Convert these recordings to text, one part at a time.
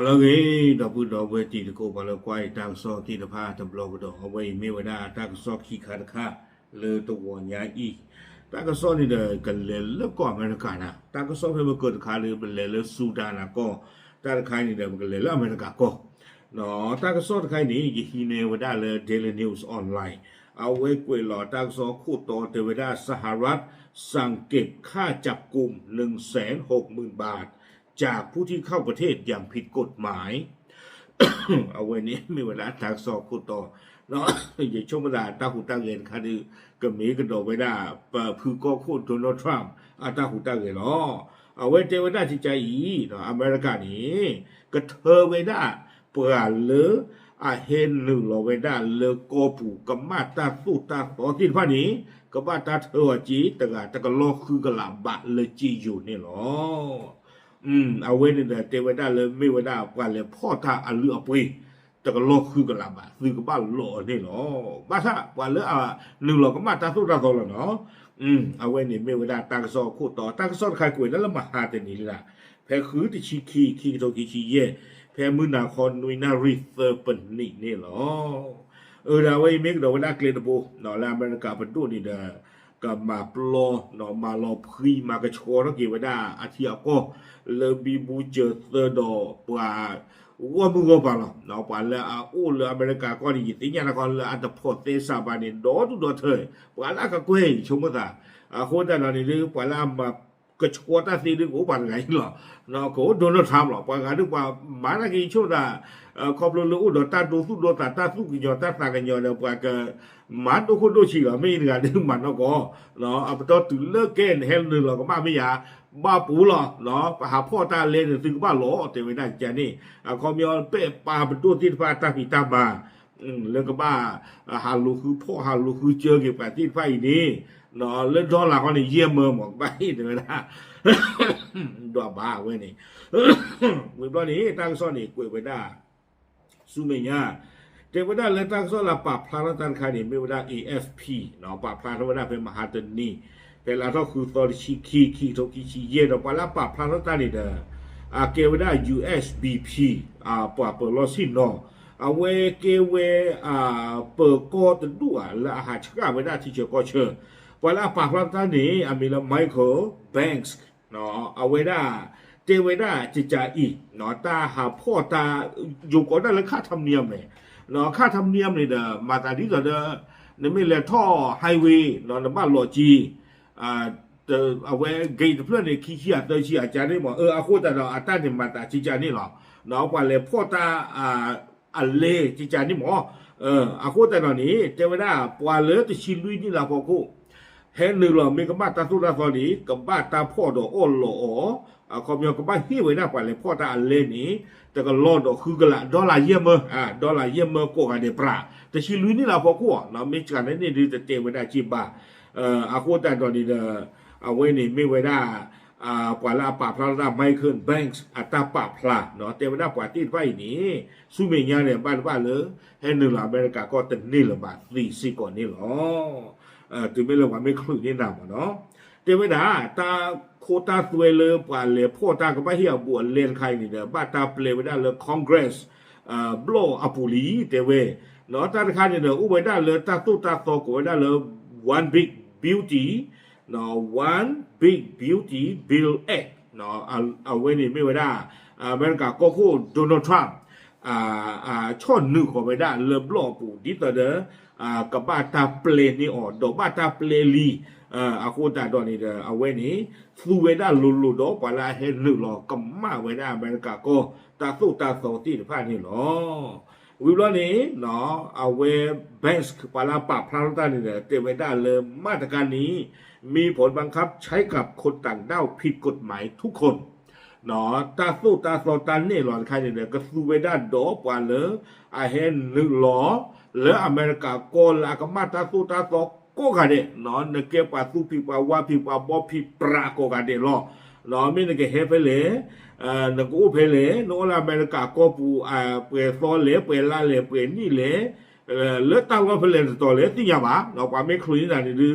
มาแล้วเอ้ดอกพืดดอกเวตีตะโกมาแล้วควายตั้งซอกที่ตะผ้าตำรองดอกเอาไว้เม่วดาตั้งซอกขี้ขาดค่าเลอตะวันยาอีตั้งก็ซอกนี่เดิอกันเลยแล้วก่อนมันกันนะตั้งก็ซอกให้มัเกิดขาเลยป็นเลยแล้วสูดานะก็ตั้งคายนี่เดิอกันเลยแล้วมันกันก็เนาะตั้งก็ซอกคายนี่ยี่ฮีเนวดาเลยเดลินิวส์ออนไลน์เอาไว้กวยหล่อตั้งซอคู่ต่อเดวิดาสหรัฐ สั่งเก็บค่าจับกลุ่มหนึ่งแสนหกหมื่นบาท จากผู้ที่เข้าประเทศอย่างผิดกฎหมาย เอาไว้นี้มีเวลาทางสอบคู่ต่อเนาะอย่าช่วงเวลาตาหูตาเงินคดีก็มีกระโดไว้ได้เปิดพือก็คู่โดนัลด์ทรัมป์อาตาหูตาเงินเนาะเอาไว้เจอไว้ได้ที่ใจอีเนาะอเมริกานี้ก็เธอไว้ได้เปลือหรืออาเฮนหนึ่งเราไว้ได้เลอโกปูกับมาตาสู้ตาต่อที่พานี้ก็บ้าตาเธอจีแต่กะแต่ก็โลกคือกะลาบะเลยจีอยู่นี่เนาะ อืมเอาไว้ในเทวดาเลยไม่วดากว่าเลยพ่อท่าอันเลือปุยแต่ก็โลกคือกลาบะคือก็บ้านโลนี่เนาะบ้าซะว่าเลยอะหนึ่งหลอกก็มาตาสุดาโตแล้วเนาะอืมเอาไว้นี่ไม่วดาตากซอคู่ต่อตากซอใครกวยแล้วละมาหาแต่นี่ละแพ้คือที่ชีคีคีโตคีชีเย่แพ้มือนาคอนนุยนาริเซอร์ปนนี่นี่เนาะเออดาไว้เมกดาวนาเกลดโบเนาลาอเมริกาเป็นตัวนี่เด้อ ก็มาปลอเนาะมาลอพีมากระโชว์แล้วกี่วันได้อาทิตย์ก็เลบีบูเจอเตอร์ดอปลาว่ามึงก็ปะเนาะเนาะปะแล้วอะอู้เลอเมริกาก็ดีติญาณก็เลอันตะพอเตซาบานี่ดอตุดอเธอปลาละก็เกวยชมตาอ่าคนแต่ละนี่หรือปละมา 个国家是的五百个了，那个多少差了，把俺都把นเ个说的，呃，搞不了五多单多数多单单数个叫单三个叫的把个马都很多钱了，没人家马那个，那啊不到土了干黑了了个马没呀。บ้าปูหรอเนาะหาพ่อตาเลนถึงบ้าหลอแต่ไม่ได้แกนี่อะคอมยอเป๊ะปลาเป็นตัวที่ฟาตาผีตาบาอืมแล้วก็บ้าฮารุคือพ่อฮารุคือเจอเกี่ยวกับที่ไฟนี้ ด้สุเมียเทวดาและตั้งโซลาปรับพลาตันคานี่ไม่ว่า AFP เนาะปรับพลาเทวดาเป็นมหาตนีแต่ละก็คือตอริชิคีคีโตกิชิเยเนาะปลาปรับพลาตันนี่เด้ออาเกวดา USBP อ่าปรับเปิดลอสินเนาะอาเวเกเวอ่าเปิดก็ตดูอะและอาหารชกาเวดาที่เจอก็เชื่อ ปลาปรับพลาตันนี่อามีละไมเคิลแบงค์เนาะอาเวดา เทวดาจิจาอีเนาะตาหาพ่อตาอยู่ก่อนนั้นแล้วค่าธรรมเนียมเลย เนาะค่าธรรมเนียมนี่เด้อมาตาดีก็เด้อในไม่เลท่อไฮเวย์เนาะในบ้านหลอจีอ่าเดอเอ ဟဲနေလမေကမတာသုလာသောလီကဘာတာဖော့တော့အော်လောအကောမြောကဘာဟိဝေနာပါလေဖော့တာလဲနေတကလော့တော့ခုကလာဒေါ်လာယမအာဒေါ်လာယမကိုဟာဒေပရာတရှိလူနီလာဖော့ကိုလာမေချာနေနေဒီတေဝဒချိပါအကောတန်တော်ဒီအဝဲနေမေဝေနာအာပလာပပလာမိုက်ခန်ဘန့်စ်အတပပလာနော်တေဝဒပွာတိပိုင်နေစုမေညာနဲ့ပတ်ပတ်လေဟဲနေလာအမေရိကကောတနေလပါ3စီကောနေလော သူမေလဝမေခုနေနာမနော်တေဝဒာတာခိုတာသွဲလေပါလေဖောတာကပဟီအဘူလန်ခိုင်းနေတယ်ဘာတာပလေဝဒာလေကွန်ဂရက်အာဘလောအပူလီတေဝနော်တာခါနေတယ်ဥပဒါလေတာတူတာသောကိုဒါလေ one big beauty နော် one big beauty bill act နော်အဝဲနေမိဝဒာအမေရိကကိုကိုဒိုနယ်ထရမ့် ดปราแต่ชิลุยนี่ล่ะพอกูเนาะมีกันนี่ดีแต่เตไว้ได้จิบ้าเอ่ออาโคแต่ตอนนี้เด้อเอาไว้นี่ไม่ไว้ได้อ่าปว่าละปาพลาดาไมเคิลแบงค์อัตราปาพลาเนาะเตไว้ได้ปว่าติดไว้นี่สุเมียเนี่ยบ้านบ้านเลยเฮนนึงล่ะอเมริกาก็ตึงนี่ละบาท40ก่อนนี่หรอเออถึงไม่เรียกว่าไม่คลุกนี่นำเนาะเดี๋ยวไม่ได้ตาโคตายเลยกว่า နော်တသုတသောတနေလောခိုင်းနေတယ်ကသုဝေဒဒေါပွာလအဟဲလူလောလေအမေရိကကောလာကမတသုတသောကိုကတဲ့နော်နကေပါသူပြပါဝါပြပါဘောပြပရာကိုကတဲ့လောနော်မင်းကဟဲဖဲလေအဲငကူဖဲလေနော်လာအမေရိကကောပူအပွဲသောလေပွဲလာလေပွဲနီလေလေတာလောဖဲလေတော်လေတင်ရပါတော့ပါမေခလူနေတာနေတယ်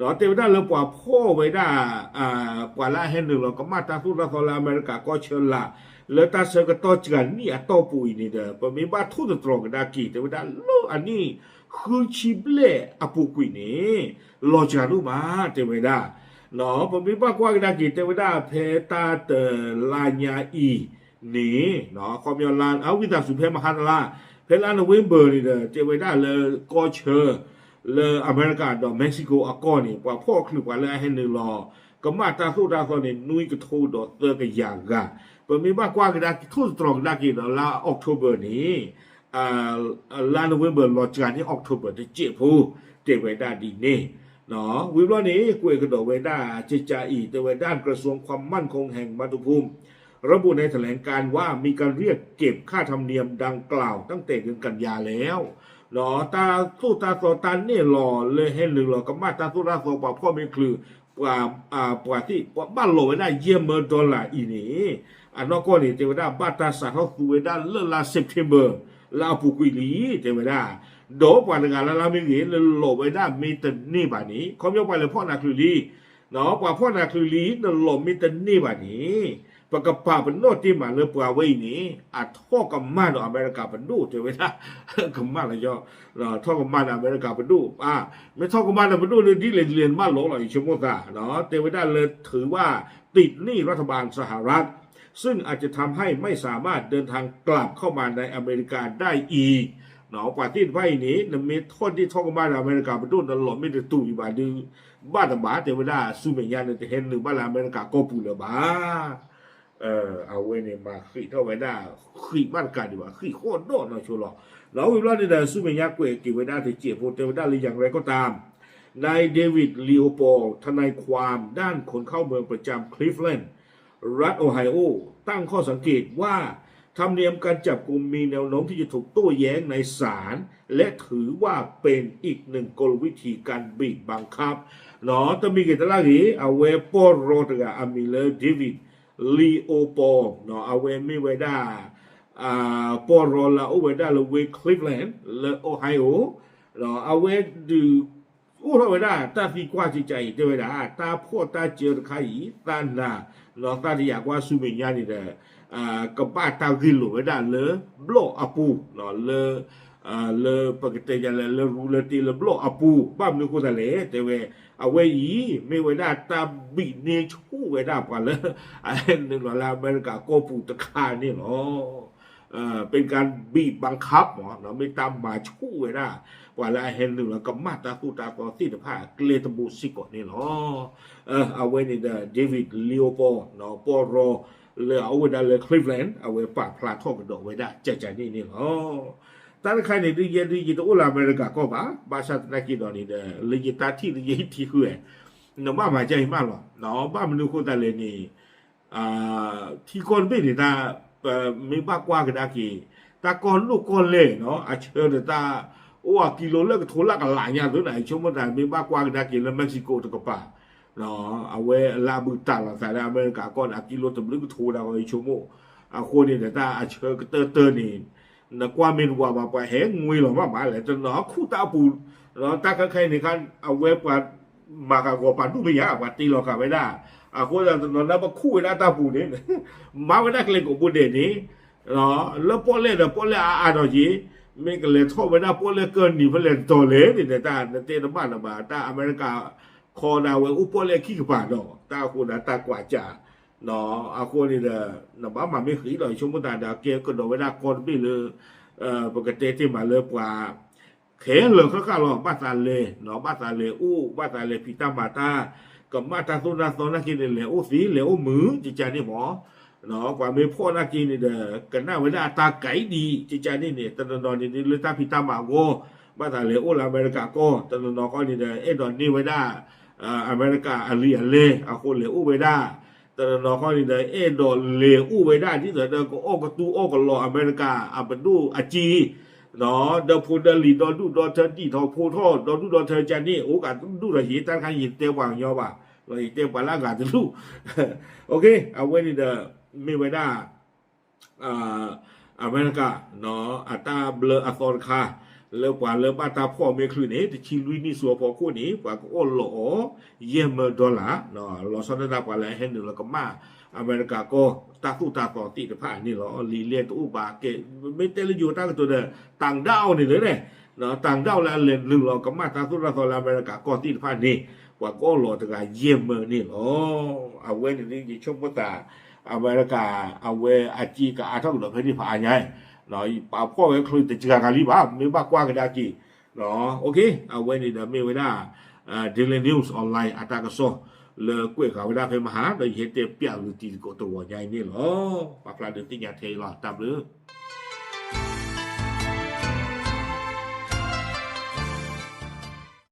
รอเตวดาเลปว่าพ่อไว้ได้อ่ากว่าละเห็นหนึ่งเราก็มาตาสุดละโซลาอเมริกาก็เชิญละเลตาเซก็ต่อจันนี่อ่ะต่อปุยนี่เด้อปมีบ้าทุตตรงกันได้กี่เตวดาโลอันนี้คือชิบเล่อปุกุยนี่ลอจารุมาเตวดาเนาะปมีบ้ากว่ากันได้กี่เตวดาเพตาเตลาญาอีนี่เนาะความยอลานเอาวิตาสุเพมหาลาเพลานเวมเบอร์นี่เด้อเตวดาเลกอเชอร์ เลออเมริกาดอเม็กซิโกอากอนี่ว่าพ่อคลึกว่าเลอให้นึงรอก็มาตาสู้ตาคนนี่นุ้ยก็ะทูดอเตอร์กยางกะเป็นมีมากกว่ากระดาทุสตรองดากินอลาออกโทเบอร์นี้อ่าลาโนเวเบอร์รอจานี่ออกโทเบอร์ที่เจ็บผู้เจ็บวด้าดีเน่เนาะวิบล้อนี้กวยกระโดดเวด้าเจจ่าอีเต่ไวด้ากระทรวงความมั่นคงแห่งมาตุภูมิระบุในแถลงการว่ามีการเรียกเก็บค่าธรรมเนียมดังกล่าวตั้งแต่เดือนกันยาแล้ว หล่อตาสู้ตาโซตันนี่หล่อเลยให้หรือหลอกับมาตาสู้ตาโซปอบพ่อมีคือกว่าอ่าปว่าที่บ้านหล่อไว้ได้เยี่ยมเมอร์ดอลลาร์อีนี่อันนอกก็นี่เทวดาบ้านตาสาเขาสู้ไว้ได้เลื่อนลาเซปเทเบอร์ลาปุกุยลีเทวดาโดปว่าหนึ่งอันแล้วเราไม่เหลีเลยหล่อไว้ได้มีแต่นี่บ่านี้เขายกไปเลยพ่อนาคลีเนาะกว่าพ่อนาคลีเนาะหล่อมีแต่นี่บ่านี้ ปกปาเป็นโนที่มาเลือปาไวนี้อาท่อกับมาดอเมริกาเป็นดูเถอะเวลากับมาละยอท่อกับมาดอเมริกาเป็นดูอ่าไม่ท่อกับมาดเป็นดูเลยที่เรียนเรีนมาหลงหรอกอีชั่วโมงะเนาะเทวดาเลยถือว่าติดหนี้รัฐบาลสหรัฐ ซึ่งอาจจะทำให้ไม่สามารถเดินทางกลับเข้ามาในอเมริกาได้อีกเนาะกว่าที่ไว้นี้นมีโทษที่ท่อกับมาดอเมริกาเป็นดูนั่นหลงไม่ได้ตู้อยู่บ้านดื้อบ้านตบาเทวดาสู้เมียนในเห็นหรือบ้านอเมริกาก็ปูเลบ้า เออเอาไว้เนี่ยมาขีดเท่าไว้ได้ขีดบ้านกันดีกว่าขีดโคตรโดนเนาะชัวร์หรอแล้ววิลล่าเนี่ยสู้ไม่ยกเกวกิไว้ได้ที่เจียบเทวดาหรืออย่างไรก็ตามนายเดวิดลีโอโปลทนายความด้านคนเข้าเมืองประจำคลิฟแลนด์รัฐโอไฮโอ ตั้งข้อสังเกตว่าธรรมเนียมการจับกลุ่มมีแนวโน้มที่จะถูกโต้แย้งในศาลและถือว่าเป็นอีกหนึ่งกลวิธีการบีบบังคับเนาะแต่มีกิจลากีเอาเวปโรตกาอามิเลเดวิดลีโอโปเนาะเอาเวมิเวด လီအိုပေါ်နော်အဝဲမိဝဲတာအာပေါ်ရောလာအိုဝဲတာလဝဲကလစ်လန်လအိုဟိုင်ယိုနော်အဝဲဒီဥရောဝဲတာတာစီကွာချီကြိုင်တဲ့ဝဲတာတာဖို့တာဂျေခိုင်တာနာလောတာရီယာကွာစုမညာနေတဲ့အာကပတာဂီလိုဝဲတာလဘလော့အပူနော်လ အာလေပကတေကြလေလေရူလတီလေဘလောအပူပမ်နုကိုတလေတေဝအဝဲဤမေဝဒတာဘိနေချူဝဒပါလေအဲနလောလာအမေရိကကိုပူတခါနေလော เอ่อเป็นการบีบบังคับหมอเนาะไม่ตามมาชู้ไว้ได้ว่าละเห็นหนึ่งแล้วก็มาตาคู่ตาต่อสิทธิภาพเกลตบูสิกอนี่เนาะเออเอาไว้ในเดวิดลีโอโปเนาะปอรอเลยเอาไว้ได้เลยคลิฟแลนด์เอาไว้ปาดพลาดท่อกระโดดไว้ได้ใจใจนี่นี่เนาะ ตอนใครในดีเยดีเยตัวอเมริกาก็บ้าบาชาตะกี้ดอนี่เด้อเลยยตาที่เลยที่คือเนาะบ้ามาใจมากหรอเนาะบ้ามนุษย์คนแต่เลยนี่อ่าที่คนไม่ได้ตา မေဘကွာကဒါကီတာကောလူကောလေနော်အချေရတာโอ้กิโลเลิกโทรลักหลายอย่างตัวไหนชมว่ามีบ้ากว้างได้กินแล้วเม็กซิโกตะกปาเนาะเอาไว้ลาบูตาละสายอเมริกาก่อนอะกิโลตะลึกโทรได้ไอ้ชมอะคนนี่แต่ตาอะเชอเตอร์เตอร์นี่ 那关门路啊嘛，把海我了嘛嘛来，就那苦大步，那大家看你看啊，我把马卡国把路没呀，把地了卡没啦，啊，或者那那把苦那大步呢，马没那个人不得呢，那那破嘞那破嘞啊啊那些。မင်းကလည်းထောက်မနာပိုလေကနေဖလဲတော်လေနေတာတဲ့တမနာဘာတာအမေရိကခေါ်လာဝဲဥပိုလေခိကပါတော့တာခုနာတာကွာကြ nó à cô này là nó bảo mà mấy khí rồi chúng ta đã kia còn đối với đa con bị lừa ờ và cái tê thì mà lừa quả khé lừa các cái lo bắt ta lề nó bắt ta lề u bắt ta lề pita mà ta cầm mà ta tu na tu na kia lề u phí lề u mứ chỉ cha đi mỏ nó quả mấy พ่อนากินเนี่ยกันหน้าเวลาตาไก่ดีจิจานี่เนี่ยตอนนอนนี่เลยตาพิตามาโกบ้านทะเลโอลาอเมริกาโกตอนนอนก็นี่เนี่ยเอ็ดอนนี่เวลาอเมริกาอเรียเลอาโคเลโอเวลา แต่เราข้อนี้เลยเอโดนเลอู้ไปได้ที่เหนเดินก็โอ้กตูโอ้ก็รออเมริกาอับดูอาจีเนาะเดาพูดเดลีดอนดูดอนเทอร์ดีทอพูทอดอนดูดอนเทอร์จนี่โอกาสดูระหีตั้งขันหินเตียววางยอบ่ะเราหินเตียวปลากาจะรู้โอเคเอาไว้นี่เดอมีไว้ได้อ่าอเมริกาเนาะอัตตาเบลออักษรคา เลวกว่าเลิกว่าตาพ่อเม่คืนเอตชิลุยนี่สัวพอคู่นี้ว่าก็โอ้หล่อเยี่ยมดอลล่าเนาะเราสนทนกว่าแล้วเห็นหนึ่งแล้วก็มาอเมริกาก็ตาคู่ตาต่อติดต่ผ้านี่เหรอลีเลียนตู้บาเกไม่เตลอยู่ตั้งตัวเดต่างดาวนี่เลยเนี่ยเนาะต่างดาวแล้วเลนหนึ่งเราก็มาตาคู่ตาต่ออเมริกาก็ติดต่ผ้านี่ว่าก็หล่อแต่กาเยี่ยมนี่เหรอเอาเว้นนี่ยิ่งชมว่ตาอเมริกาเอาเวอาจีกับอาท่องหลบให้ที่ผ่านไง เนาะปาพ่อไว้คลุยแต่เจอกันรีบอะไม่บ้ากว่ากันได้กี่เนาะโอเคเอาไว้ในเดือนเมษาเดลินิวส์ออนไลน์อัตากระโซเลิกกล้วยขาวได้ไปมหาโดยเหตุเปียกหรือตีกตัวใหญ่นี่เหรอปลาปลาเดือดตีหยาเทหรอตามหรือ